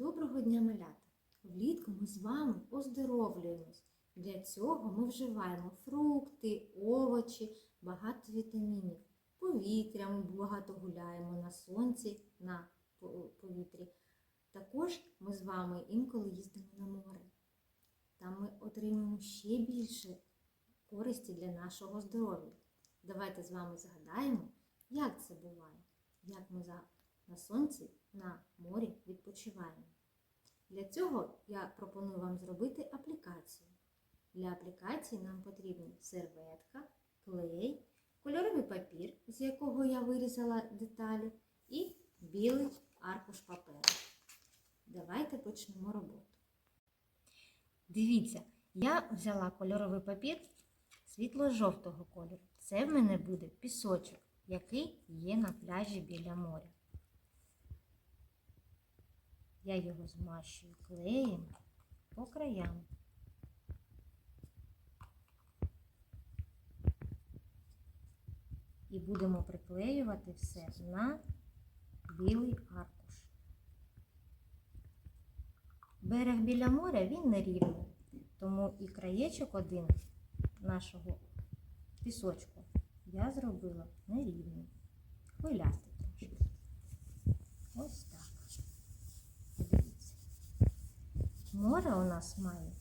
Доброго дня, малята! Влітку ми з вами оздоровлюємось. Для цього ми вживаємо фрукти, овочі, багато вітамінів. Повітря ми багато гуляємо на сонці, на повітрі. Також ми з вами інколи їздимо на море. Там ми отримуємо ще більше користі для нашого здоров'я. Давайте з вами згадаємо, як це буває, як ми на сонці, на морі відпочиваємо. Для цього я пропоную вам зробити аплікацію. Для аплікації нам потрібні серветка, клей, кольоровий папір, з якого я вирізала деталі, і білий аркуш паперу. Давайте почнемо роботу. Дивіться, я взяла кольоровий папір світло-жовтого кольору. Це в мене буде пісочок, який є на пляжі біля моря. Я його змащую клеєм по краям. І будемо приклеювати все на білий аркуш. Берег біля моря він нерівний, тому і краєчок один нашого пісочку я зробила нерівний, хвилястий трошки. Ось так. Море у нас має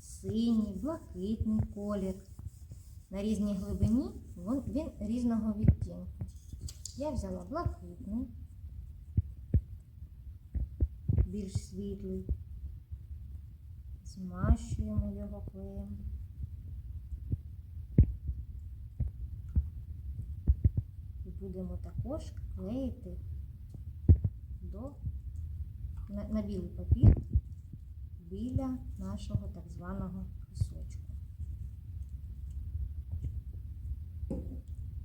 синій, блакитний колір. На різній глибині він різного відтінку. Я взяла блакитний, більш світлий. Змащуємо його клеєм. І будемо також клеїти до, на, на білий папір біля нашого так званого пісочку.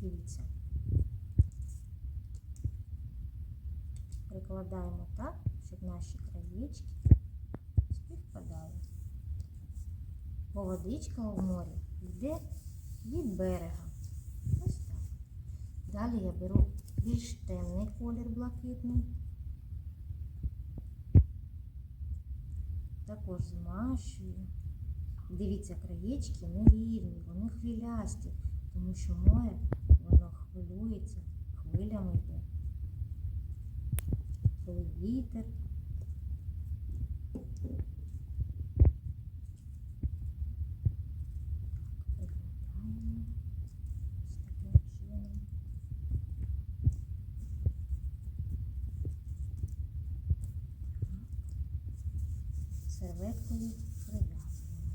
Дивіться. Прикладаємо так, щоб наші краєчки співпадали. Бо водичка у морі йде від берега. Ось так. Далі я беру більш темний колір блакитний. Також змащую. Дивіться, краєчки нерівні, вони хвилясті, тому що море воно хвилюється, хвилями йде. Коли вітер. Прикладаємо ось таким чином. Серветкою прив'язуємо.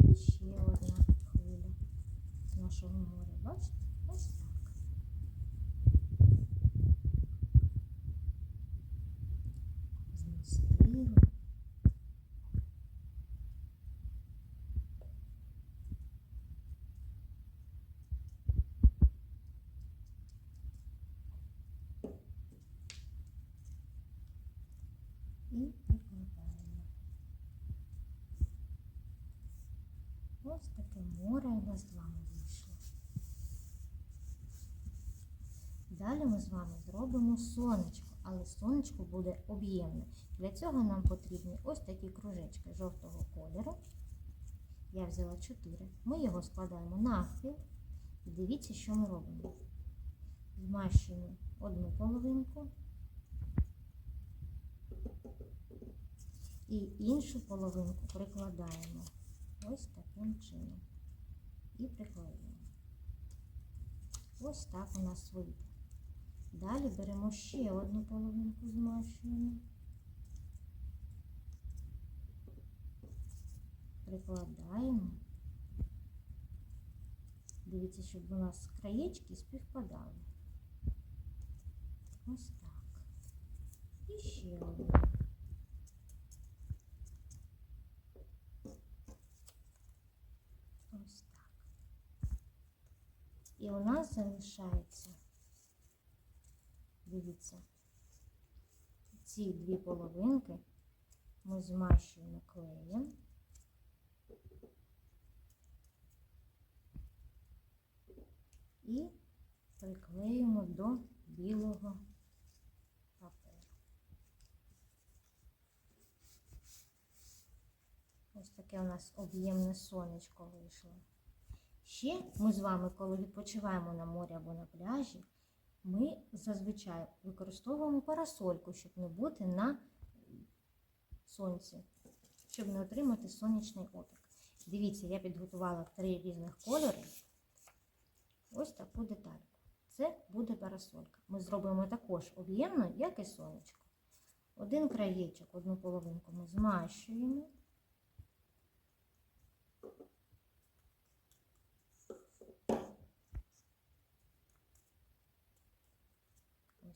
І ще одна хвиля нашого моря. Бачите? Ось так. Змістили. І прикладаємо. Ось таке море у нас з вами вийшло. Далі ми з вами зробимо сонечко, але сонечко буде об'ємне. Для цього нам потрібні ось такі кружечки жовтого кольору. Я взяла 4. Ми його складаємо навпіл. І дивіться, що ми робимо. Змащуємо одну половинку і іншу половинку прикладаємо ось таким чином. І приклеюємо. Ось так у нас вийде. Далі беремо ще одну половинку, змащуємо. Прикладаємо. Дивіться, щоб у нас краєчки співпадали. Ось так. І ще одну. І у нас залишається, дивіться, ці дві половинки ми змащуємо клеєм. І приклеїмо до білого паперу. Ось таке у нас об'ємне сонечко вийшло. Ще ми з вами, коли відпочиваємо на морі або на пляжі, ми зазвичай використовуємо парасольку, щоб не бути на сонці, щоб не отримати сонячний опік. Дивіться, я підготувала три різних кольори. Ось таку детальку. Це буде парасолька. Ми зробимо також об'ємно, як і сонечко. Один краєчок, одну половинку ми змащуємо.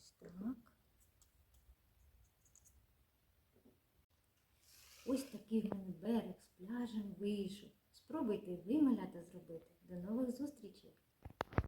Ось так. Ось такий в мене берег з пляжем вийшов. Спробуйте вималяти зробити. До нових зустрічей!